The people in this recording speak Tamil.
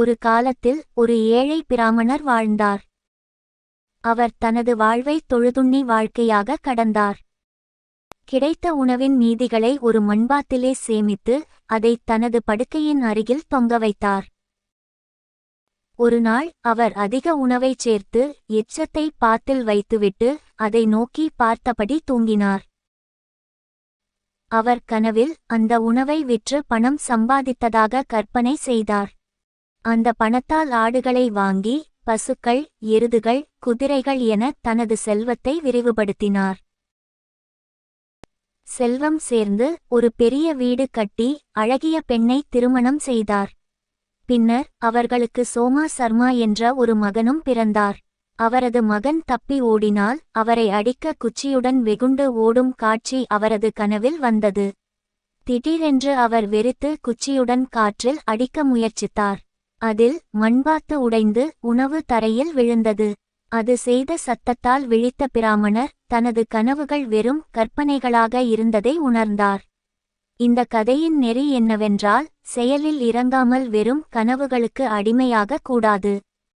ஒரு காலத்தில் ஒரு ஏழை பிராமணர் வாழ்ந்தார். அவர் தனது வாழ்வை தொழுதுண்ணி வாழ்க்கையாக கடந்தார். கிடைத்த உணவின் மீதிகளை ஒரு மண்பாத்திலே சேமித்து அதை தனது படுக்கையின் அருகில் தொங்க வைத்தார். ஒருநாள் அவர் அதிக உணவைச் சேர்த்து எச்சத்தை பாத்தில் வைத்துவிட்டு அதை நோக்கி பார்த்தபடி தூங்கினார். அவர் கனவில் அந்த உணவை விற்று பணம் சம்பாதித்ததாக கற்பனை செய்தார். அந்த பணத்தால் ஆடுகளை வாங்கி பசுக்கள் எருதுகள் குதிரைகள் என தனது செல்வத்தை விரிவுபடுத்தினார். செல்வம் சேர்ந்து ஒரு பெரிய வீடு கட்டி அழகிய பெண்ணை திருமணம் செய்தார். பின்னர் அவர்களுக்கு சோமா சர்மா என்ற ஒரு மகனும் பிறந்தார். அவரது மகன் தப்பி ஓடினால் அவரை அடிக்க குச்சியுடன் வெகுண்டு ஓடும் காட்சி அவரது கனவில் வந்தது. திடீரென்று அவர் வெறித்து குச்சியுடன் காற்றில் அடிக்க முயற்சித்தார். அதில் மண்பாத்து உடைந்து உணவு தரையில் விழுந்தது. அது செய்த சத்தத்தால் விழித்த பிராமணர் தனது கனவுகள் வெறும் கற்பனைகளாக இருந்ததை உணர்ந்தார். இந்த கதையின் நெறி என்னவென்றால் செயலில் இறங்காமல் வெறும் கனவுகளுக்கு அடிமையாக கூடாது.